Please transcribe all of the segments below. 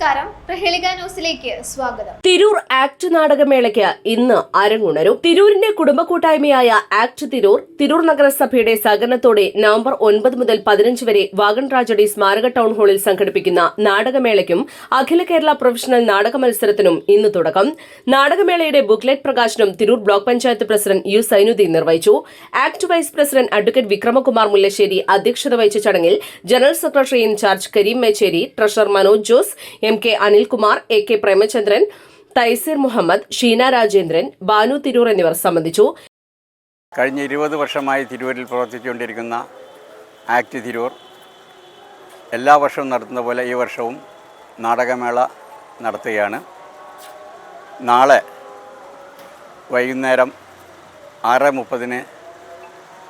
നമസ്കാരം. പ്രഹേളിക ന്യൂസിലേക്ക് സ്വാഗതം. തിരൂർ ആക്ട് നാടകമേളയ്ക്ക് ഇന്ന് അരങ്ങുണരും. തിരൂരിന്റെ കുടുംബ കൂട്ടായ്മയായ ആക്ട് തിരൂർ തിരൂർ നഗരസഭയുടെ സഹകരണത്തോടെ നവംബർ ഒൻപത് മുതൽ പതിനഞ്ച് വരെ വാഗൺ ട്രാജഡി സ്മാരക ടൗൺ ഹാളിൽ സംഘടിപ്പിക്കുന്ന നാടകമേളയ്ക്കും അഖില കേരള പ്രൊഫഷണൽ നാടക മത്സരത്തിനും ഇന്ന് തുടക്കം. നാടകമേളയുടെ ബുക്ക്ലെറ്റ് പ്രകാശനം Tirur block panchayat president U Zainuddin നിർവഹിച്ചു. ACT vice president advocate Vikramakumar Mullassery അധ്യക്ഷത വഹിച്ച ചടങ്ങിൽ general secretary in charge Kareem Mecheri treasurer Manoj Jose M K Anilkumar A K Premachandran Thaiseer Muhammad Sheena Rajendran Banu Tirur എന്നിവർ സംബന്ധിച്ചു. കഴിഞ്ഞ ഇരുപത് വർഷമായി തിരൂരിൽ പ്രവർത്തിച്ചുകൊണ്ടിരിക്കുന്ന ആക്ട് തിരൂർ എല്ലാ വർഷവും നടത്തുന്ന പോലെ ഈ വർഷവും നാടകമേള നടത്തുകയാണ്. നാളെ വൈകുന്നേരം ആറ് മുപ്പതിന്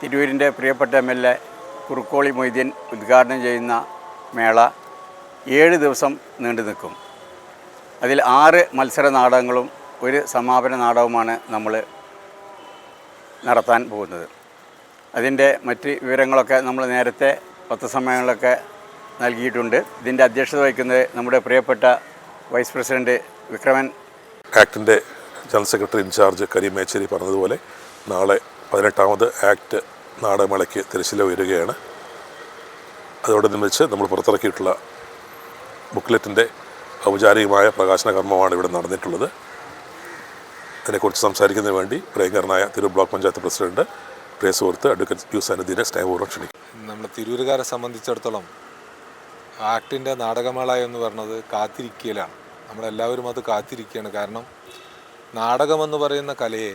തിരൂരിന്റെ പ്രിയപ്പെട്ട M L A Kurukkoli Moideen ഉദ്ഘാടനം ചെയ്യുന്ന മേള ഏഴ് ദിവസം നീണ്ടു നിൽക്കും. അതിൽ ആറ് മത്സര നാടകങ്ങളും ഒരു സമാപന നാടകവുമാണ് നമ്മൾ നടത്താൻ പോകുന്നത്. അതിന്റെ മറ്റ് വിവരങ്ങളൊക്കെ നമ്മൾ നേരത്തെ പത്രസമ്മേളനങ്ങളൊക്കെ നൽകിയിട്ടുണ്ട്. ഇതിന്റെ അധ്യക്ഷത വഹിക്കുന്നത് നമ്മുടെ പ്രിയപ്പെട്ട vice president Vikraman. ആക്ടിന്റെ general secretary in charge Kareem Mecheri പറഞ്ഞതുപോലെ നാളെ പതിനെട്ടാമത് ആക്ട് നാടകമേളയ്ക്ക് തിരശ്ശീല ഉയരുകയാണ്. അതോടനുബന്ധിച്ച് നമ്മൾ പുറത്തിറക്കിയിട്ടുള്ള ബുക്ക്ലെറ്റിന്റെ ഔപചാരികമായ പ്രകാശന കർമ്മമാണ് ഇവിടെ നടന്നിട്ടുള്ളത്. അതിനെക്കുറിച്ച് സംസാരിക്കുന്നതിന് വേണ്ടി പ്രിയങ്കരനായ തിരൂർ ബ്ലോക്ക് പഞ്ചായത്ത് പ്രസിഡന്റ് പ്രിയ സുഹൃത്ത് അഡ്വക്കേറ്റ് യു സനുദ്ദീനെ സ്നേഹപൂർവം ക്ഷണിക്കും നമ്മൾ തിരൂരുകാരെ സംബന്ധിച്ചിടത്തോളം ആക്ടിന്റെ നാടകമേള എന്ന് പറയുന്നത് കാത്തിരിക്കലാണ്. നമ്മളെല്ലാവരും അത് കാത്തിരിക്കുകയാണ്. കാരണം നാടകമെന്ന് പറയുന്ന കലയെ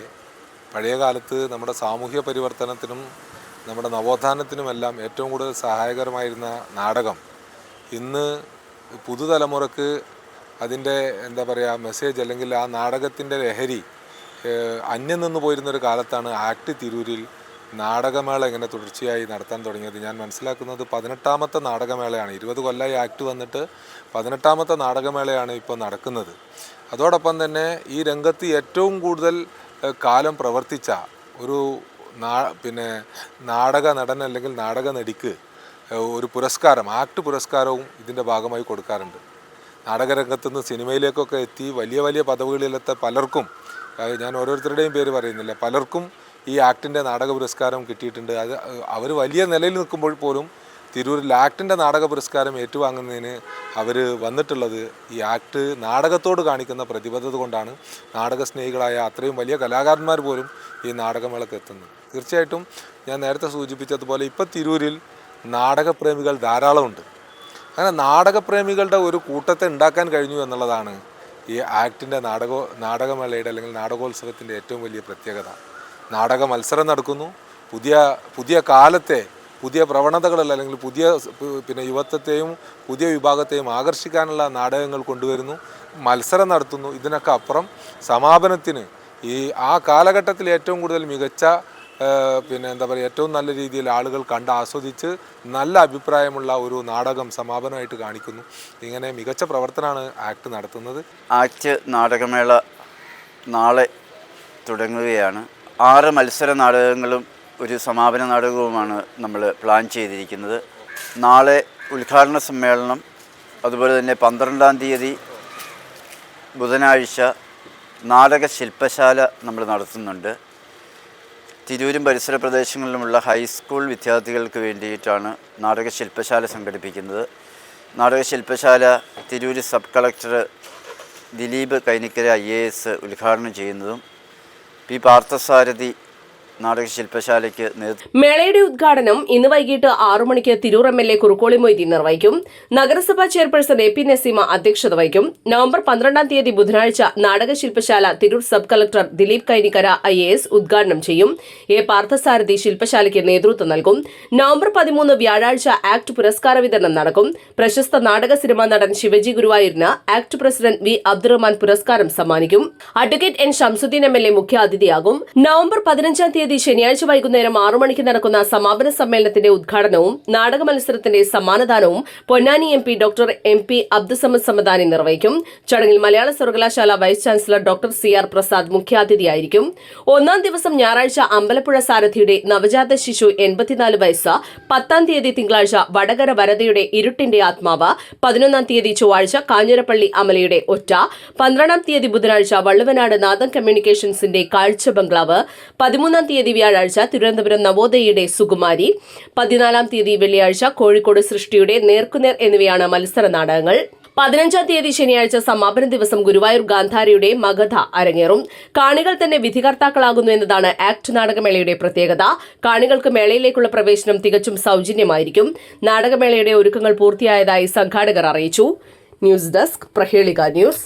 പഴയ കാലത്ത് നമ്മുടെ സാമൂഹ്യ പരിവർത്തനത്തിനും നമ്മുടെ നവോത്ഥാനത്തിനുമെല്ലാം ഏറ്റവും കൂടുതൽ സഹായകരമായിരുന്ന നാടകം. ഇന്ന് പുതുതലമുറക്ക് അതിന്റെ എന്താ പറയുക മെസ്സേജ് അല്ലെങ്കിൽ ആ നാടകത്തിന്റെ ലഹരി അന്യം നിന്ന് പോയിരുന്നൊരു കാലത്താണ് ആക്ട് തിരൂരിൽ നാടകമേള ഇങ്ങനെ തുടർച്ചയായി നടത്താൻ തുടങ്ങിയത്. ഞാൻ മനസ്സിലാക്കുന്നത് പതിനെട്ടാമത്തെ നാടകമേളയാണ്. ഇരുപത് കൊല്ലമായി ആക്ട് വന്നിട്ട് പതിനെട്ടാമത്തെ നാടകമേളയാണ് ഇപ്പോൾ നടക്കുന്നത്. അതോടൊപ്പം തന്നെ ഈ രംഗത്ത് ഏറ്റവും കൂടുതൽ കാലം പ്രവർത്തിച്ച ഒരു നാ പിന്നെ നാടക നടൻ അല്ലെങ്കിൽ നാടക നടിക്ക് ഒരു പുരസ്കാരം ആക്ട് പുരസ്കാരവും ഇതിന്റെ ഭാഗമായി കൊടുക്കാറുണ്ട്. നാടകരംഗത്തുനിന്ന് സിനിമയിലേക്കൊക്കെ എത്തി വലിയ വലിയ പദവികളിലെത്ത പലർക്കും ഞാൻ ഓരോരുത്തരുടെയും പേര് പറയുന്നില്ല പലർക്കും ഈ ആക്ടിന്റെ നാടക പുരസ്കാരം കിട്ടിയിട്ടുണ്ട്. അത് അവർ വലിയ നിലയിൽ നിൽക്കുമ്പോൾ പോലും തിരൂരിൽ ആക്ടിന്റെ നാടക പുരസ്കാരം ഏറ്റുവാങ്ങുന്നതിന് അവർ വന്നിട്ടുള്ളത് ഈ ആക്ട് നാടകത്തോട് കാണിക്കുന്ന പ്രതിബദ്ധത കൊണ്ടാണ്. നാടക സ്നേഹികളായ അത്രയും വലിയ കലാകാരന്മാർ പോലും ഈ നാടകമേളക്ക് എത്തുന്നത്. തീർച്ചയായിട്ടും ഞാൻ നേരത്തെ സൂചിപ്പിച്ചതുപോലെ ഇപ്പോൾ തിരൂരിൽ നാടകപ്രേമികൾ ധാരാളമുണ്ട്. അങ്ങനെ നാടകപ്രേമികളുടെ ഒരു കൂട്ടത്തെ ഉണ്ടാക്കാൻ കഴിഞ്ഞു എന്നുള്ളതാണ് ഈ ആക്ടിന്റെ നാടക നാടകമേളയുടെ അല്ലെങ്കിൽ നാടകോത്സവത്തിന്റെ ഏറ്റവും വലിയ പ്രത്യേകത. നാടക മത്സരം നടക്കുന്നു. പുതിയ പുതിയ കാലത്തെ പുതിയ പ്രവണതകളല്ല അല്ലെങ്കിൽ പുതിയ പിന്നെ യുവത്വത്തെയും പുതിയ വിഭാഗത്തെയും ആകർഷിക്കാനുള്ള നാടകങ്ങൾ കൊണ്ടുവരുന്നു. മത്സരം നടത്തുന്നു. ഇതിനൊക്കെ അപ്പുറം സമാപനത്തിന് ഈ ആ കാലഘട്ടത്തിൽ ഏറ്റവും കൂടുതൽ മികച്ച പിന്നെ എന്താ പറയുക ഏറ്റവും നല്ല രീതിയിൽ ആളുകൾ കണ്ട് ആസ്വദിച്ച് നല്ല അഭിപ്രായമുള്ള ഒരു നാടകം സമാപനമായിട്ട് കാണിക്കുന്നു. ഇങ്ങനെ മികച്ച പ്രവർത്തനമാണ് ആക്ട് നടത്തുന്നത്. ആക്ട് നാടകമേള നാളെ തുടങ്ങുകയാണ്. ആറ് മത്സര നാടകങ്ങളും ഒരു സമാപന നാടകവുമാണ് നമ്മൾ പ്ലാൻ ചെയ്തിരിക്കുന്നത്. നാളെ ഉദ്ഘാടന സമ്മേളനം അതുപോലെ തന്നെ പന്ത്രണ്ടാം തീയതി ബുധനാഴ്ച നാടക ശില്പശാല നമ്മൾ നടത്തുന്നുണ്ട്. തിരൂരും പരിസര പ്രദേശങ്ങളിലുമുള്ള ഹൈസ്കൂൾ വിദ്യാർത്ഥികൾക്ക് വേണ്ടിയിട്ടാണ് നാടക ശില്പശാല സംഘടിപ്പിക്കുന്നത്. നാടക ശില്പശാല Tirur sub collector Dileep Kainikkara I A S ഉദ്ഘാടനം ചെയ്യുന്നതും പി പാർത്ഥസാരഥി നാടക ശില്പശാലയ്ക്ക് നേതൃത്വം മേളയുടെ ഉദ്ഘാടനം ഇന്ന് വൈകിട്ട് ആറു മണിക്ക് Tirur M L A Kurukkoli Moideen നിർവഹിക്കും. നഗരസഭാ ചെയർപേഴ്സൺ എ പി നസീമ അധ്യക്ഷത വഹിക്കും. നവംബർ പന്ത്രണ്ടാം തീയതി ബുധനാഴ്ച നാടകശില്പശാല Tirur sub collector Dileep Kainikkara I A S ഉദ്ഘാടനം ചെയ്യും. എ പാർത്ഥസാരഥി ശില്പശാലയ്ക്ക് നേതൃത്വം നൽകും. നവംബർ പതിമൂന്ന് വ്യാഴാഴ്ച ആക്ട് പുരസ്കാര വിതരണം നടക്കും. പ്രശസ്ത നാടക സിനിമാ നടൻ ശിവജി ഗുരുവായൂരിന് ആക്ട് പ്രസിഡന്റ് വി അബ്ദുറഹ്മാൻ പുരസ്കാരം സമ്മാനിക്കും. Advocate N Shamsuddin M L A മുഖ്യാതിഥിയാകും. നവംബർ പതിനഞ്ചാം തീയതി ശനിയാഴ്ച വൈകുന്നേരം ആറു മണിക്ക് നടക്കുന്ന സമാപന സമ്മേളനത്തിന്റെ ഉദ്ഘാടനവും നാടക മത്സരത്തിന്റെ സമ്മാനദാനവും Ponnani M P doctor M P Abdussamad Samadani നിർവഹിക്കും. ചടങ്ങിൽ മലയാള സർവകലാശാല vice chancellor doctor C R Prasad മുഖ്യാതിഥിയായിരിക്കും. ഒന്നാം ദിവസം ഞായറാഴ്ച അമ്പലപ്പുഴ സാരഥിയുടെ നവജാത ശിശു എൺപത്തിനാല് വയസ്സ് പത്താം തീയതി തിങ്കളാഴ്ച വടകര വരതയുടെ ഇരുട്ടിന്റെ ആത്മാവ് പതിനൊന്നാം തീയതി ചൊവ്വാഴ്ച കാഞ്ഞിരപ്പള്ളി അമലയുടെ ഒറ്റ പന്ത്രണ്ടാം തീയതി ബുധനാഴ്ച വള്ളുവനാട് നാദം കമ്മ്യൂണിക്കേഷൻസിന്റെ കാഴ്ച ബംഗ്ലാവ് പതിമൂന്നാം തീയതി വ്യാഴാഴ്ച തിരുവനന്തപുരം നവോദയയുടെ സുകുമാരി പതിനാലാം തീയതി വെള്ളിയാഴ്ച കോഴിക്കോട് സൃഷ്ടിയുടെ നേർക്കുനേർ എന്നിവയാണ് മത്സര നാടകങ്ങൾ. പതിനഞ്ചാം തീയതി ശനിയാഴ്ച സമാപന ദിവസം ഗുരുവായൂർ ഗാന്ധാരിയുടെ മഗധ അരങ്ങേറും. കാണികൾ തന്നെ വിധികർത്താക്കളാകുന്നു എന്നതാണ് ആക്ട് നാടകമേളയുടെ പ്രത്യേകത. കാണികൾക്ക് മേളയിലേക്കുള്ള പ്രവേശനം തികച്ചും സൗജന്യമായിരിക്കും. നാടകമേളയുടെ ഒരുക്കങ്ങൾ പൂർത്തിയായതായി സംഘാടകർ അറിയിച്ചു. News desk Prahelika news.